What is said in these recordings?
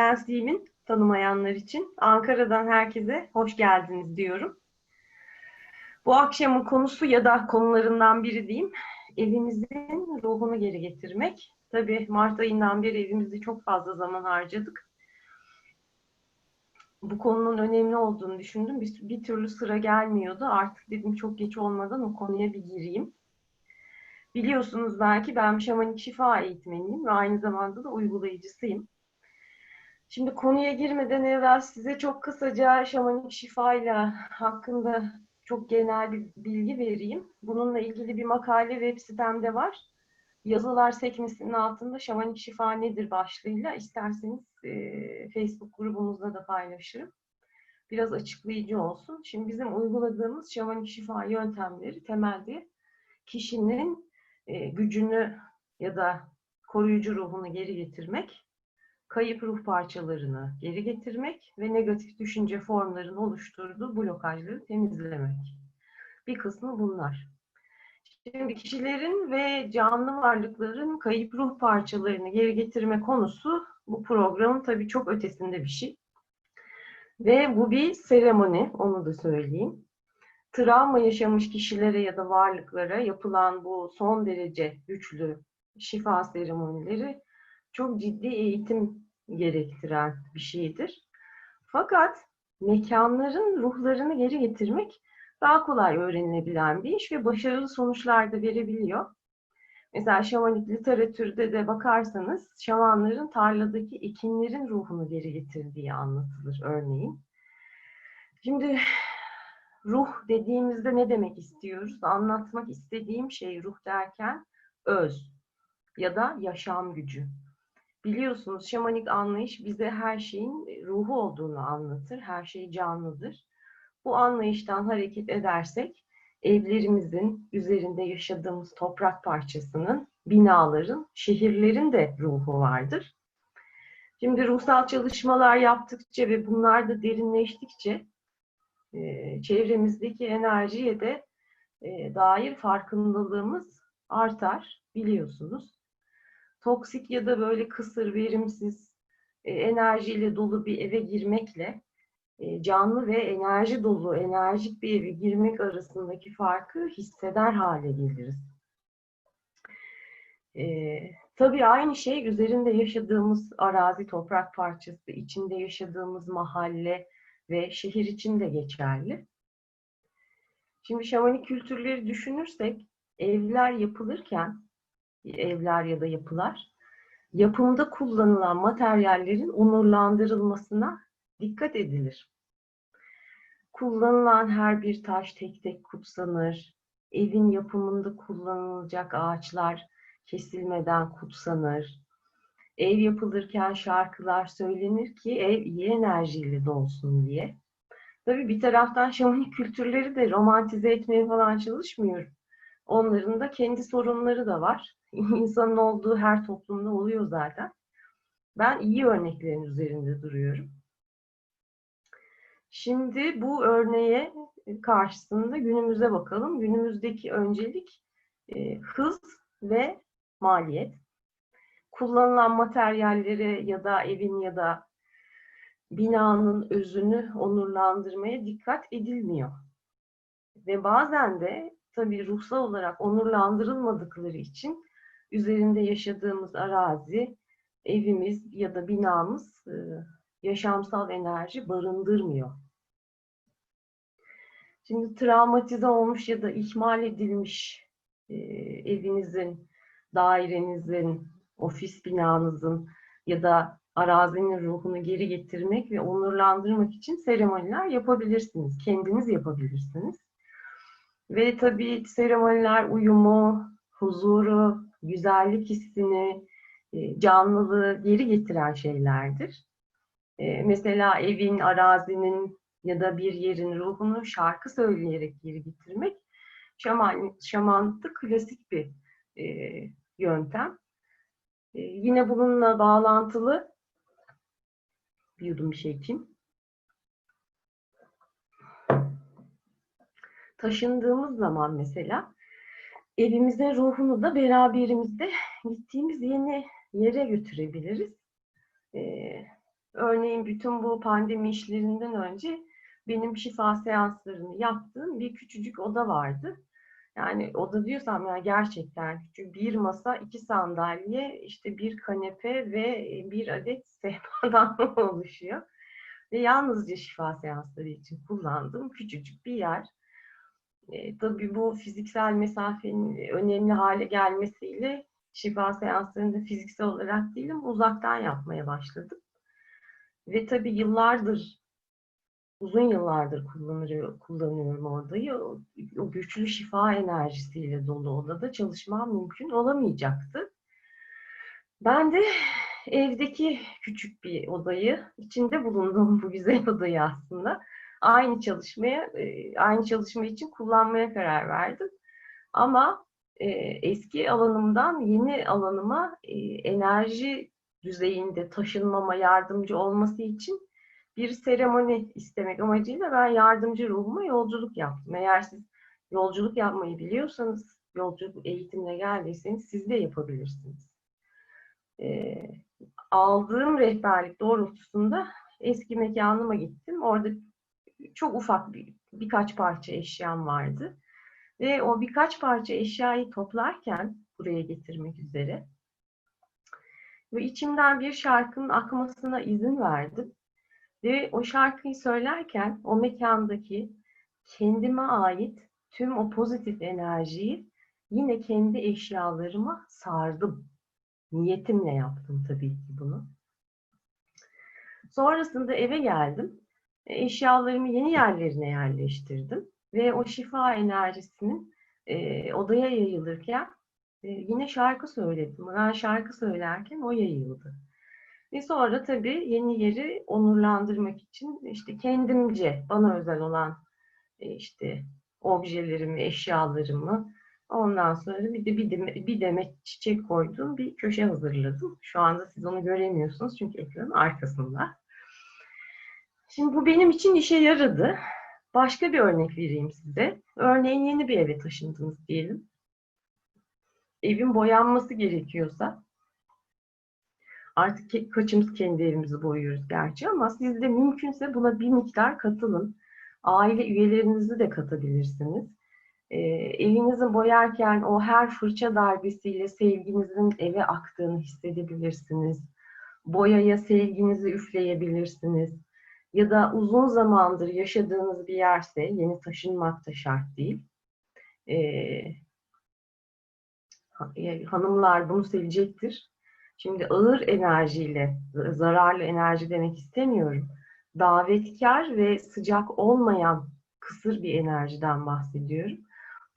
Ben Simin, tanımayanlar için. Ankara'dan herkese hoş geldiniz diyorum. Bu akşamın konusu ya da konularından biri diyeyim, evimizin ruhunu geri getirmek. Tabii Mart ayından beri evimizde çok fazla zaman harcadık. Bu konunun önemli olduğunu düşündüm. Bir, bir türlü sıra gelmiyordu. Artık dedim çok geç olmadan o konuya bir gireyim. Biliyorsunuz belki ben şamanik şifa eğitmeniyim ve aynı zamanda da uygulayıcısıyım. Şimdi konuya girmeden evvel size çok kısaca şamanik şifayla hakkında çok genel bir bilgi vereyim. Bununla ilgili bir makale web sitemde var. Yazılar sekmesinin altında şamanik şifa nedir başlığıyla isterseniz e, Facebook grubumuzda da paylaşırım. Biraz açıklayıcı olsun. Şimdi bizim uyguladığımız şamanik şifa yöntemleri temelde kişinin e, gücünü ya da koruyucu ruhunu geri getirmek, kayıp ruh parçalarını geri getirmek ve negatif düşünce formlarının oluşturduğu blokajları temizlemek. Bir kısmı bunlar. Şimdi kişilerin ve canlı varlıkların kayıp ruh parçalarını geri getirme konusu bu programın tabii çok ötesinde bir şey. Ve bu bir seremoni, onu da söyleyeyim. Travma yaşamış kişilere ya da varlıklara yapılan bu son derece güçlü şifa seremonileri çok ciddi eğitim gerektiren bir şeydir. Fakat mekanların ruhlarını geri getirmek daha kolay öğrenilebilen bir iş ve başarılı sonuçlar da verebiliyor. Mesela şamanik literatürde de bakarsanız şamanların tarladaki ekinlerin ruhunu geri getirdiği anlatılır örneğin. Şimdi ruh dediğimizde ne demek istiyoruz? Anlatmak istediğim şey ruh derken öz ya da yaşam gücü. Biliyorsunuz şamanik anlayış bize her şeyin ruhu olduğunu anlatır. Her şey canlıdır. Bu anlayıştan hareket edersek evlerimizin üzerinde yaşadığımız toprak parçasının, binaların, şehirlerin de ruhu vardır. Şimdi ruhsal çalışmalar yaptıkça ve bunlar da derinleştikçe çevremizdeki enerjiye de dair farkındalığımız artar biliyorsunuz. Toksik ya da böyle kısır, verimsiz, enerjiyle dolu bir eve girmekle canlı ve enerji dolu, enerjik bir eve girmek arasındaki farkı hisseder hale geliriz. Ee, tabii aynı şey üzerinde yaşadığımız arazi, toprak parçası, içinde yaşadığımız mahalle ve şehir için de geçerli. Şimdi şamanik kültürleri düşünürsek, evler yapılırken, evler ya da yapılar, yapımda kullanılan materyallerin onurlandırılmasına dikkat edilir. Kullanılan her bir taş tek tek kutsanır. Evin yapımında kullanılacak ağaçlar kesilmeden kutsanır. Ev yapılırken şarkılar söylenir ki ev iyi enerjiyle dolsun diye. Tabii bir taraftan şamanik kültürleri de romantize etmeye falan çalışmıyorum. Onların da kendi sorunları da var. İnsanın olduğu her toplumda oluyor zaten. Ben iyi örneklerin üzerinde duruyorum. Şimdi bu örneğe karşısında günümüze bakalım. Günümüzdeki öncelik e, hız ve maliyet. Kullanılan materyallere ya da evin ya da binanın özünü onurlandırmaya dikkat edilmiyor. Ve bazen de tabii ruhsal olarak onurlandırılmadıkları için üzerinde yaşadığımız arazi, evimiz ya da binamız yaşamsal enerji barındırmıyor. Şimdi travmatize olmuş ya da ihmal edilmiş e, evinizin, dairenizin, ofis binanızın ya da arazinin ruhunu geri getirmek ve onurlandırmak için seremoniler yapabilirsiniz. Kendiniz yapabilirsiniz. Ve tabii seremoniler uyumu, huzuru, güzellik hissini, canlılığı geri getiren şeylerdir. Mesela evin, arazinin ya da bir yerin ruhunu şarkı söyleyerek geri getirmek şaman, şamanlıkta klasik bir e, yöntem. E, yine bununla bağlantılı bir yudum bir şey için. Taşındığımız zaman mesela evimizin ruhunu da beraberimizde gittiğimiz yeni yere götürebiliriz. E, Örneğin bütün bu pandemi işlerinden önce benim şifa seanslarını yaptığım bir küçücük oda vardı. Yani oda diyorsam yani gerçekten küçük bir masa, iki sandalye, işte bir kanepe ve bir adet sehpadan oluşuyor. Ve yalnızca şifa seansları için kullandığım küçücük bir yer. E, tabii bu fiziksel mesafenin önemli hale gelmesiyle şifa seanslarında fiziksel olarak değilim uzaktan yapmaya başladım. Ve tabii yıllardır, uzun yıllardır kullanıyor, kullanıyorum odayı. O, o güçlü şifa enerjisiyle dolu odada çalışmam mümkün olamayacaktı. Ben de evdeki küçük bir odayı, içinde bulunduğum bu güzel odayı aslında aynı çalışmaya, e, aynı çalışma için kullanmaya karar verdim. Ama e, eski alanımdan yeni alanıma e, enerji düzeyinde taşınmama yardımcı olması için bir seremoni istemek amacıyla ben yardımcı ruhuma yolculuk yaptım. Eğer siz yolculuk yapmayı biliyorsanız, yolculuk eğitimine geldiyseniz siz de yapabilirsiniz. E, aldığım rehberlik doğrultusunda eski mekanıma gittim. Orada çok ufak bir birkaç parça eşyam vardı. Ve o birkaç parça eşyayı toplarken buraya getirmek üzere ve içimden bir şarkının akmasına izin verdim. Ve o şarkıyı söylerken o mekandaki kendime ait tüm o pozitif enerjiyi yine kendi eşyalarıma sardım. Niyetimle yaptım tabii ki bunu. Sonrasında eve geldim. Eşyalarımı yeni yerlerine yerleştirdim. Ve o şifa enerjisinin e, odaya yayılırken e, yine şarkı söyledim. Ben şarkı söylerken o yayıldı. Ve sonra tabii yeni yeri onurlandırmak için işte kendimce bana özel olan e, işte objelerimi, eşyalarımı ondan sonra bir de bir demet, bir demet çiçek koyduğum bir köşe hazırladım. Şu anda siz onu göremiyorsunuz çünkü ekranın arkasında. Şimdi bu benim için işe yaradı. Başka bir örnek vereyim size. Örneğin yeni bir eve taşındınız diyelim. Evin boyanması gerekiyorsa artık kaçımız kendi evimizi boyuyoruz gerçi ama siz de mümkünse buna bir miktar katılın. Aile üyelerinizi de katabilirsiniz. E, elinizin boyarken o her fırça darbesiyle sevginizin eve aktığını hissedebilirsiniz. Boyaya sevginizi üfleyebilirsiniz ya da uzun zamandır yaşadığınız bir yerse, yeni taşınmak da şart değil. Ee, hanımlar bunu sevecektir. Şimdi ağır enerjiyle, zararlı enerji demek istemiyorum. Davetkar ve sıcak olmayan kısır bir enerjiden bahsediyorum.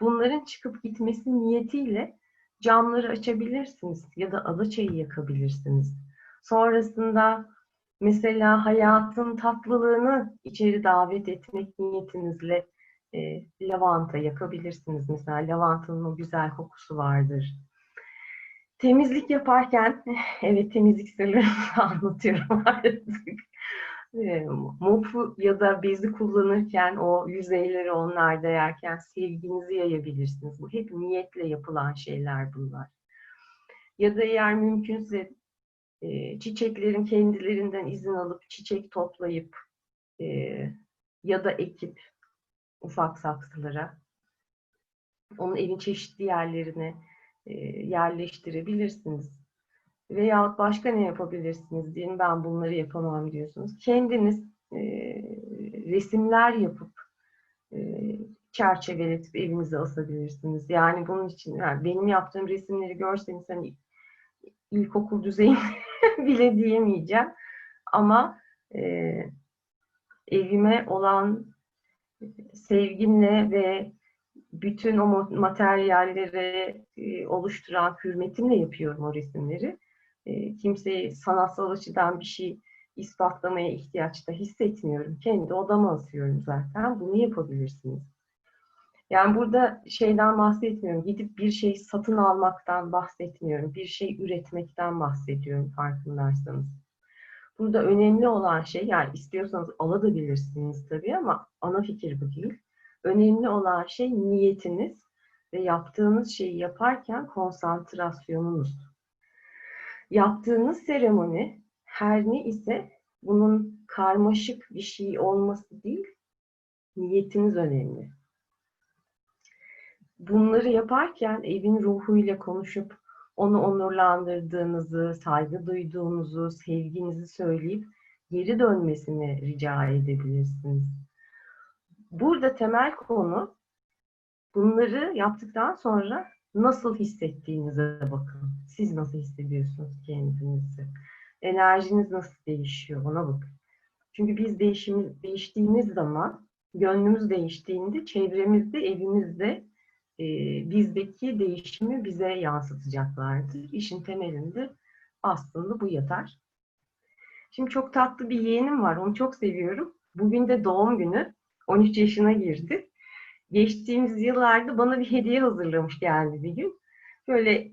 Bunların çıkıp gitmesi niyetiyle camları açabilirsiniz ya da ada çayı yakabilirsiniz. Sonrasında Mesela hayatın tatlılığını içeri davet etmek niyetinizle e, lavanta yakabilirsiniz. Mesela lavantanın o güzel kokusu vardır. Temizlik yaparken, evet temizlik sırlarını anlatıyorum artık. E, mopu ya da bezi kullanırken o yüzeyleri onlarda yerken sevginizi yayabilirsiniz. Bu hep niyetle yapılan şeyler bunlar. Ya da eğer mümkünse e, çiçeklerin kendilerinden izin alıp çiçek toplayıp e, ya da ekip ufak saksılara onun evin çeşitli yerlerine e, yerleştirebilirsiniz. Veya başka ne yapabilirsiniz diyelim ben bunları yapamam diyorsunuz. Kendiniz e, resimler yapıp e, çerçeveletip evinize asabilirsiniz. Yani bunun için yani benim yaptığım resimleri görseniz hani ilkokul düzeyinde bile diyemeyeceğim. Ama e, evime olan sevgimle ve bütün o materyalleri e, oluşturan hürmetimle yapıyorum o resimleri. E, kimseye sanatsal açıdan bir şey ispatlamaya ihtiyaç da hissetmiyorum. Kendi odama asıyorum zaten. Bunu yapabilirsiniz. Yani burada şeyden bahsetmiyorum. Gidip bir şey satın almaktan bahsetmiyorum. Bir şey üretmekten bahsediyorum farkındaysanız. Burada önemli olan şey, yani istiyorsanız alabilirsiniz tabii ama ana fikir bu değil. Önemli olan şey niyetiniz ve yaptığınız şeyi yaparken konsantrasyonunuz. Yaptığınız seremoni her ne ise bunun karmaşık bir şey olması değil, niyetiniz önemli. Bunları yaparken evin ruhuyla konuşup onu onurlandırdığınızı, saygı duyduğunuzu, sevginizi söyleyip geri dönmesini rica edebilirsiniz. Burada temel konu bunları yaptıktan sonra nasıl hissettiğinize bakın. Siz nasıl hissediyorsunuz kendinizi? Enerjiniz nasıl değişiyor ona bakın. Çünkü biz değişim, değiştiğimiz zaman, gönlümüz değiştiğinde çevremizde, evimizde e, bizdeki değişimi bize yansıtacaklardır. İşin temelinde aslında bu yatar. Şimdi çok tatlı bir yeğenim var. Onu çok seviyorum. Bugün de doğum günü. 13 yaşına girdi. Geçtiğimiz yıllarda bana bir hediye hazırlamış geldi bir gün. Böyle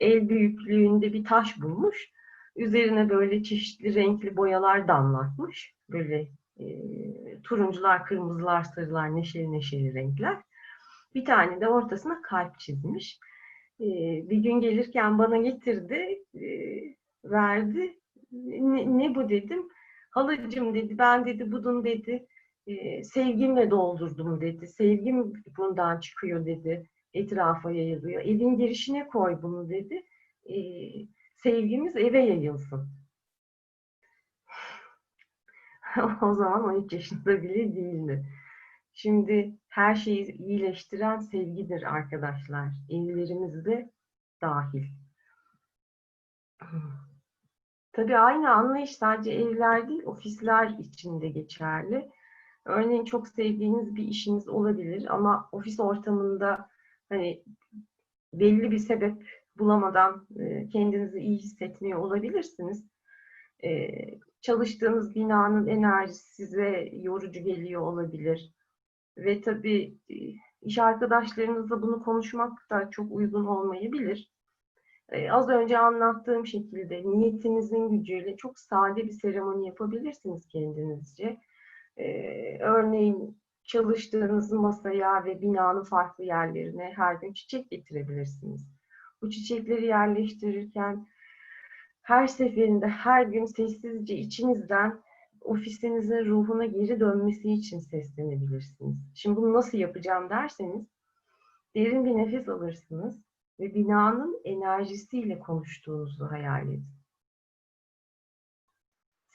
el büyüklüğünde bir taş bulmuş. Üzerine böyle çeşitli renkli boyalar damlatmış. Böyle e, turuncular, kırmızılar, sarılar, neşeli neşeli renkler. Bir tane de ortasına kalp çizmiş. E, bir gün gelirken bana getirdi, e, verdi. Ne, ne bu dedim. Halacığım dedi, ben dedi budun dedi, e, sevgimle doldurdum dedi. Sevgim bundan çıkıyor dedi. Etrafa yayılıyor. Evin girişine koy bunu dedi. E, sevgimiz eve yayılsın. o zaman 13 yaşında bile değildi. Şimdi her şeyi iyileştiren sevgidir arkadaşlar. Evlerimizde dahil. Tabii aynı anlayış sadece evler değil, ofisler için de geçerli. Örneğin çok sevdiğiniz bir işiniz olabilir ama ofis ortamında hani belli bir sebep bulamadan e, kendinizi iyi hissetmiyor olabilirsiniz. E, çalıştığınız binanın enerjisi size yorucu geliyor olabilir. Ve tabii e, iş arkadaşlarınızla bunu konuşmak da çok uygun olmayabilir. Az önce anlattığım şekilde niyetinizin gücüyle çok sade bir seremoni yapabilirsiniz kendinizce. Örneğin çalıştığınız masaya ve binanın farklı yerlerine her gün çiçek getirebilirsiniz. Bu çiçekleri yerleştirirken her seferinde her gün sessizce içinizden ofisinizin ruhuna geri dönmesi için seslenebilirsiniz. Şimdi bunu nasıl yapacağım derseniz derin bir nefes alırsınız ve binanın enerjisiyle konuştuğunuzu hayal edin.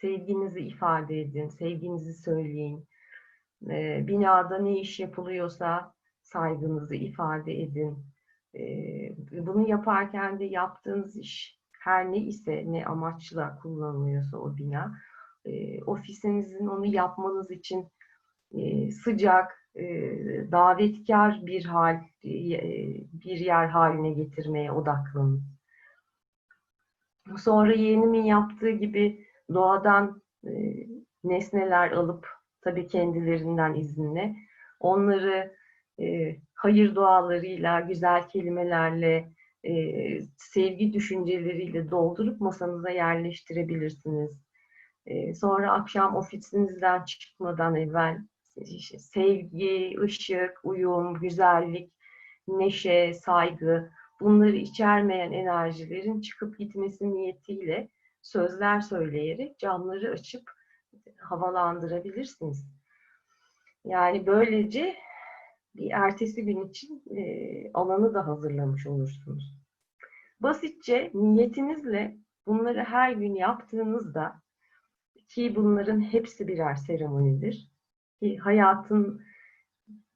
Sevginizi ifade edin, sevginizi söyleyin. Ee, binada ne iş yapılıyorsa saygınızı ifade edin. Ee, bunu yaparken de yaptığınız iş her ne ise, ne amaçla kullanılıyorsa o bina, e, ofisinizin onu yapmanız için e, sıcak, e, davetkar bir hal, e, bir yer haline getirmeye odaklanın. Sonra yeğenimin yaptığı gibi doğadan e, nesneler alıp tabii kendilerinden izinle onları e, hayır dualarıyla, güzel kelimelerle, e, sevgi düşünceleriyle doldurup masanıza yerleştirebilirsiniz. E, sonra akşam ofisinizden çıkmadan evvel işte, sevgi, ışık, uyum, güzellik, neşe, saygı bunları içermeyen enerjilerin çıkıp gitmesi niyetiyle sözler söyleyerek camları açıp havalandırabilirsiniz. Yani böylece bir ertesi gün için e, alanı da hazırlamış olursunuz. Basitçe niyetinizle bunları her gün yaptığınızda ki bunların hepsi birer seremonidir. Ki hayatın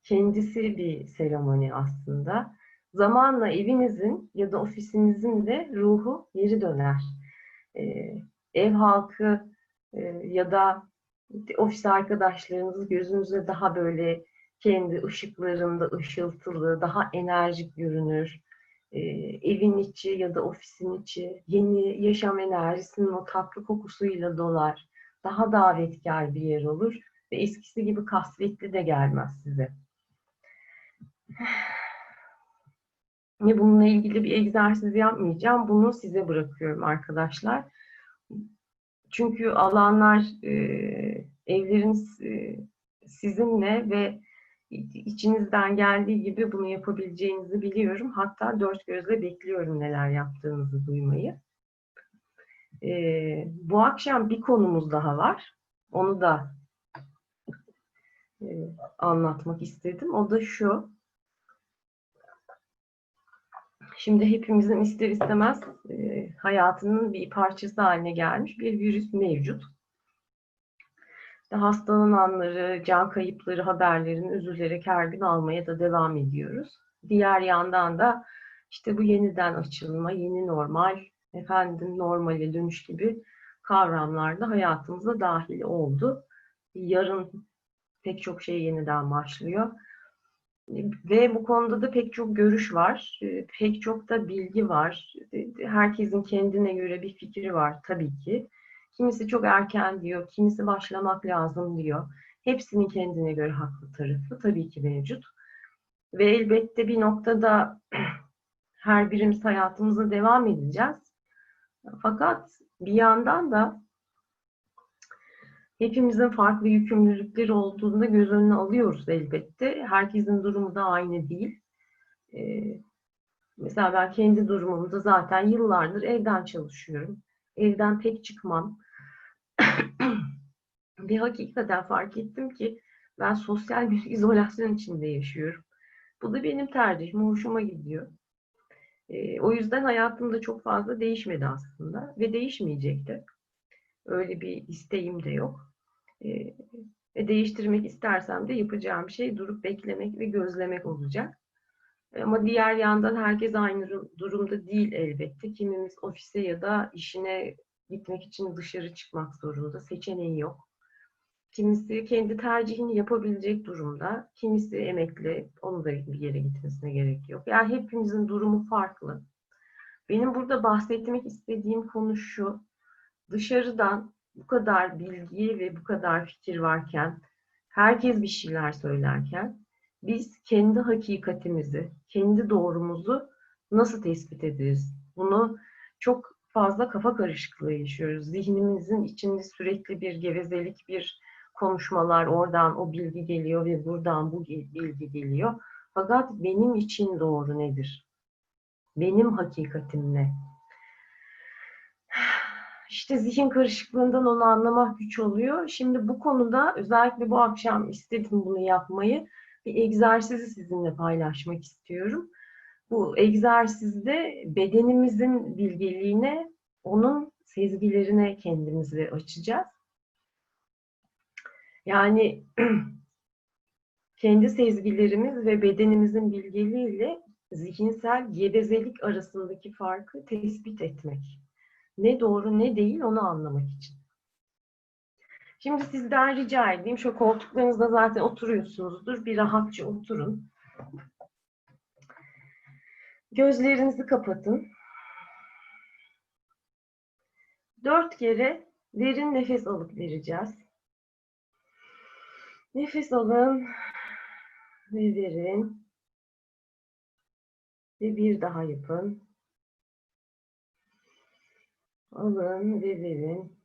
kendisi bir seremoni aslında. Zamanla evinizin ya da ofisinizin de ruhu geri döner. Ee, ev halkı e, ya da ofis arkadaşlarınız gözünüze daha böyle kendi ışıklarında ışıltılı, daha enerjik görünür. Ee, evin içi ya da ofisin içi yeni yaşam enerjisinin o tatlı kokusuyla dolar. Daha davetkar bir yer olur ve eskisi gibi kasvetli de gelmez size. Ve bununla ilgili bir egzersiz yapmayacağım. Bunu size bırakıyorum arkadaşlar. Çünkü alanlar, e, evleriniz e, sizinle ve içinizden geldiği gibi bunu yapabileceğinizi biliyorum. Hatta dört gözle bekliyorum neler yaptığınızı duymayı. Ee, bu akşam bir konumuz daha var. Onu da e, anlatmak istedim. O da şu. Şimdi hepimizin ister istemez e, hayatının bir parçası haline gelmiş bir virüs mevcut. Hastalananları, can kayıpları haberlerini üzülerek her gün almaya da devam ediyoruz. Diğer yandan da işte bu yeniden açılma, yeni normal, efendim normale dönüş gibi kavramlar da hayatımıza dahil oldu. Yarın pek çok şey yeniden başlıyor. Ve bu konuda da pek çok görüş var, pek çok da bilgi var. Herkesin kendine göre bir fikri var tabii ki. Kimisi çok erken diyor, kimisi başlamak lazım diyor. Hepsinin kendine göre haklı tarafı tabii ki mevcut. Ve elbette bir noktada her birimiz hayatımıza devam edeceğiz. Fakat bir yandan da hepimizin farklı yükümlülükleri olduğunda göz önüne alıyoruz elbette. Herkesin durumu da aynı değil. Ee, mesela ben kendi durumumda zaten yıllardır evden çalışıyorum. Evden pek çıkmam. bir hakikaten fark ettim ki ben sosyal bir izolasyon içinde yaşıyorum. Bu da benim tercihim, hoşuma gidiyor. E, o yüzden hayatımda çok fazla değişmedi aslında ve değişmeyecek de. Öyle bir isteğim de yok. E, ve değiştirmek istersem de yapacağım şey durup beklemek ve gözlemek olacak. Ama diğer yandan herkes aynı durumda değil elbette. Kimimiz ofise ya da işine gitmek için dışarı çıkmak zorunda. Seçeneği yok. Kimisi kendi tercihini yapabilecek durumda. Kimisi emekli. Onun da bir yere gitmesine gerek yok. Yani hepimizin durumu farklı. Benim burada bahsetmek istediğim konu şu. Dışarıdan bu kadar bilgi ve bu kadar fikir varken, herkes bir şeyler söylerken, biz kendi hakikatimizi, kendi doğrumuzu nasıl tespit ederiz? Bunu çok fazla kafa karışıklığı yaşıyoruz. Zihnimizin içinde sürekli bir gevezelik, bir konuşmalar, oradan o bilgi geliyor ve buradan bu bilgi geliyor. Fakat benim için doğru nedir? Benim hakikatim ne? İşte zihin karışıklığından onu anlamak güç oluyor. Şimdi bu konuda özellikle bu akşam istedim bunu yapmayı. Bir egzersizi sizinle paylaşmak istiyorum. Bu egzersizde bedenimizin bilgeliğine, onun sezgilerine kendimizi açacağız. Yani kendi sezgilerimiz ve bedenimizin bilgeliğiyle zihinsel gevezelik arasındaki farkı tespit etmek. Ne doğru ne değil onu anlamak için. Şimdi sizden rica edeyim, şu koltuklarınızda zaten oturuyorsunuzdur. Bir rahatça oturun. Gözlerinizi kapatın. Dört kere derin nefes alıp vereceğiz. Nefes alın ve verin. Ve bir daha yapın. Alın ve verin.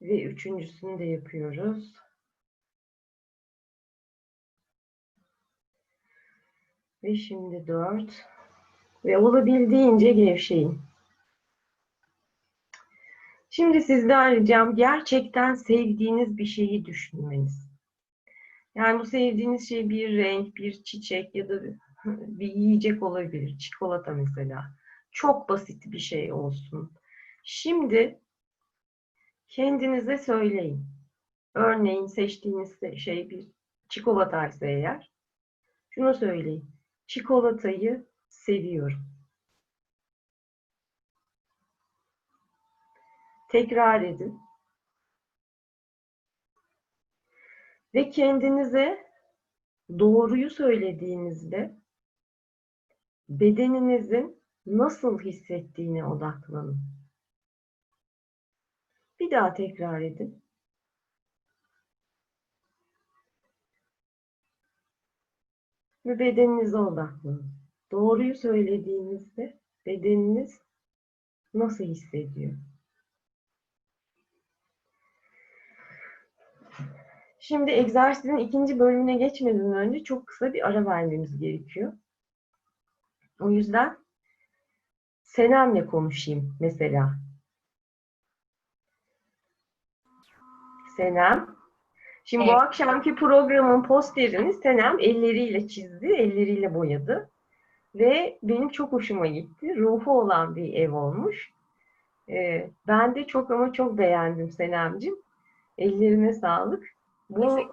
Ve üçüncüsünü de yapıyoruz. Ve şimdi dört. Ve olabildiğince gevşeyin. Şimdi sizden ricam gerçekten sevdiğiniz bir şeyi düşünmeniz. Yani bu sevdiğiniz şey bir renk, bir çiçek ya da bir yiyecek olabilir. Çikolata mesela. Çok basit bir şey olsun. Şimdi kendinize söyleyin. Örneğin seçtiğiniz şey bir çikolataysa eğer şunu söyleyin. Çikolatayı seviyorum. Tekrar edin. Ve kendinize doğruyu söylediğinizde bedeninizin nasıl hissettiğine odaklanın. Bir daha tekrar edin. Ve bedeninize odaklanın. Doğruyu söylediğinizde bedeniniz nasıl hissediyor? Şimdi egzersizin ikinci bölümüne geçmeden önce çok kısa bir ara vermemiz gerekiyor. O yüzden Senem'le konuşayım mesela. Senem. Şimdi bu Evet. akşamki programın posterini Senem elleriyle çizdi, elleriyle boyadı. Ve benim çok hoşuma gitti. Ruhu olan bir ev olmuş. Ee, ben de çok ama çok beğendim Senem'cim. Ellerine sağlık. Bu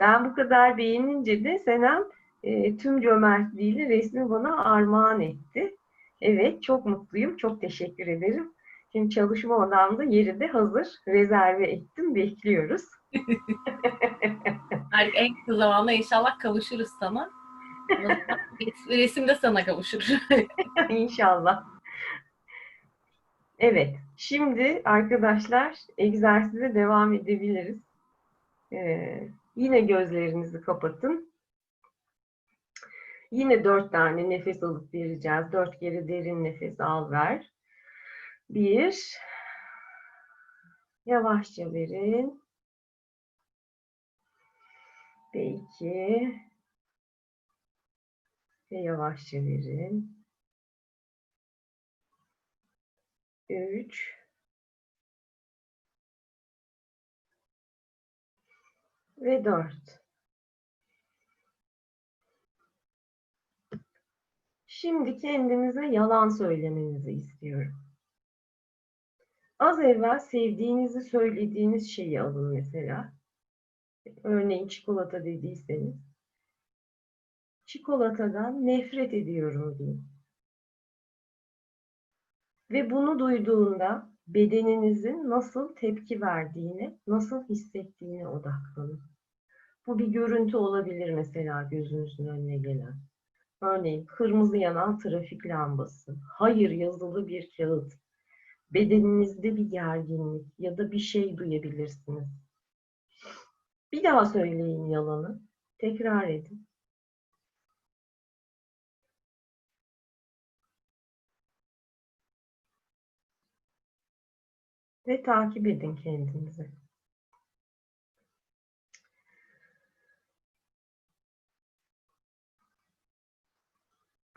ben bu kadar beğenince de Senem e, tüm cömertliğiyle resmi bana armağan etti. Evet, çok mutluyum. Çok teşekkür ederim. Şimdi çalışma odamda yeri de hazır. Rezerve ettim. Bekliyoruz. En kısa zamanda inşallah kavuşuruz sana. Resim de sana kavuşur. İnşallah. Evet. Şimdi arkadaşlar egzersize devam edebiliriz. Ee, yine gözlerinizi kapatın. Yine dört tane nefes alıp vereceğiz. Dört kere derin nefes al ver. Bir. Yavaşça verin. Ve iki. Ve yavaşça verin. Üç. Ve dört. Şimdi kendinize yalan söylemenizi istiyorum. Az evvel sevdiğinizi söylediğiniz şeyi alın mesela. Örneğin çikolata dediyseniz. Çikolatadan nefret ediyorum deyin. Ve bunu duyduğunda bedeninizin nasıl tepki verdiğine, nasıl hissettiğine odaklanın. Bu bir görüntü olabilir mesela gözünüzün önüne gelen. Örneğin kırmızı yanan trafik lambası, hayır yazılı bir kağıt, bedeninizde bir gerginlik ya da bir şey duyabilirsiniz. Bir daha söyleyin yalanı, tekrar edin. Ve takip edin kendinizi.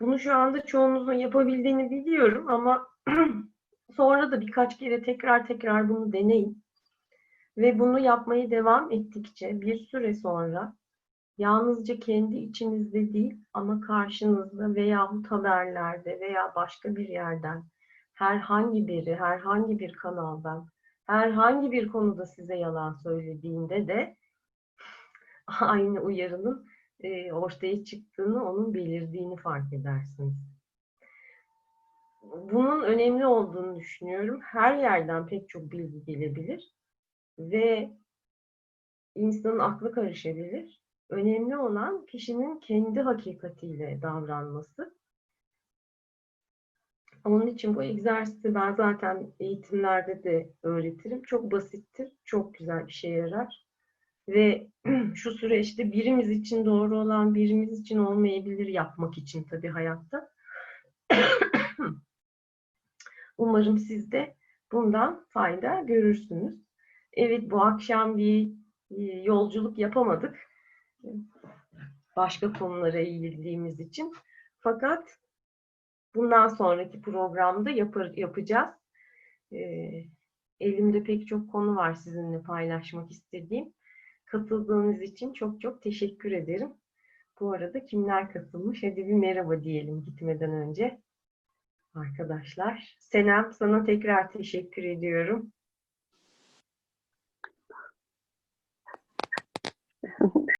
Bunu şu anda çoğunuzun yapabildiğini biliyorum ama sonra da birkaç kere tekrar tekrar bunu deneyin. Ve bunu yapmayı devam ettikçe bir süre sonra yalnızca kendi içinizde değil ama karşınızda veya haberlerde veya başka bir yerden herhangi biri, herhangi bir kanaldan, herhangi bir konuda size yalan söylediğinde de aynı uyarının e, ortaya çıktığını, onun belirdiğini fark edersiniz. Bunun önemli olduğunu düşünüyorum. Her yerden pek çok bilgi gelebilir ve insanın aklı karışabilir. Önemli olan kişinin kendi hakikatiyle davranması. Onun için bu egzersizi ben zaten eğitimlerde de öğretirim. Çok basittir, çok güzel bir şey yarar. Ve şu süreçte birimiz için doğru olan birimiz için olmayabilir yapmak için tabii hayatta. Umarım siz de bundan fayda görürsünüz. Evet bu akşam bir e, yolculuk yapamadık. Başka konulara eğildiğimiz için. Fakat bundan sonraki programda yapar, yapacağız. Ee, elimde pek çok konu var sizinle paylaşmak istediğim. Katıldığınız için çok çok teşekkür ederim. Bu arada kimler katılmış? Hadi bir merhaba diyelim gitmeden önce. Arkadaşlar. Senem sana tekrar teşekkür ediyorum.